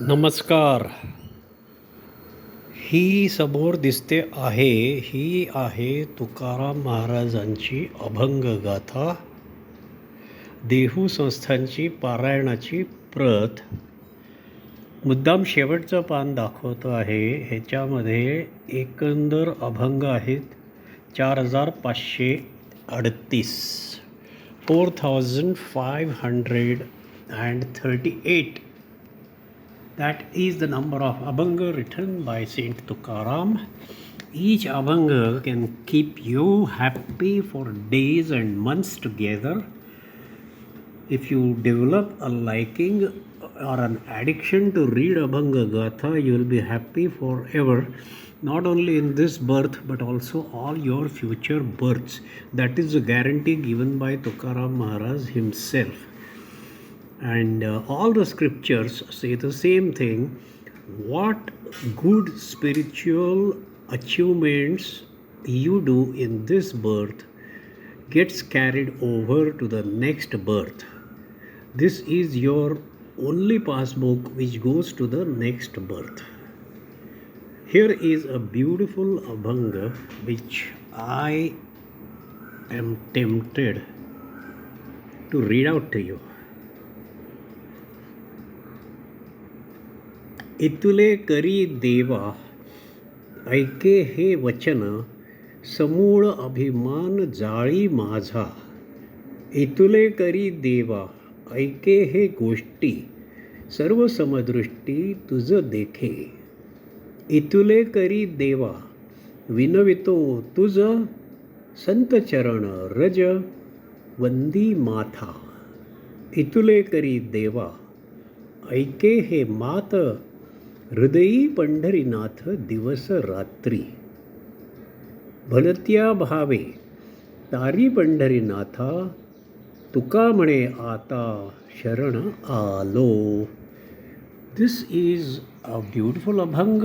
नमस्कार. ही समोर दिसते आहे ही आहे तुकाराम महाराजांची अभंगगाथा. देहू संस्थांची पारायणाची प्रत. मुद्दाम शेवटचं पान दाखवतो आहे ह्याच्यामध्ये एकंदर अभंग आहेत चार हजार पाचशे अडतीस. Four thousand five hundred and thirty eight. That is the number of Abhanga written by Saint Tukaram. Each Abhanga can keep you happy for days and months together. If you develop a liking or an addiction to read Abhanga Gatha, you will be happy forever. Not only in this birth, but also all your future births. That is a guarantee given by Tukaram Maharaj himself and uh, all the scriptures say the same thing. What good spiritual achievements you do in this birth gets carried over to the next birth. This is your only passbook which goes to the next birth. Here is a beautiful abhanga which i am tempted to read out to you इतुले करी देवा ऐके हे वचन समूळ अभिमान जाळी माझा. इतुले करी देवा ऐके हे गोष्टी सर्व समदृष्टी तुझं देखे. इतुले करी देवा विनवितो तुझ संतचरण रज वंदी माथा. इतुले करी देवा ऐके हे मात हृदयी पंढरीनाथ दिवस रात्री. भलत्या भावे तारी पंढरीनाथा तुका म्हणे आता शरण आलो. दिस इज अ ब्युटिफुल अभंग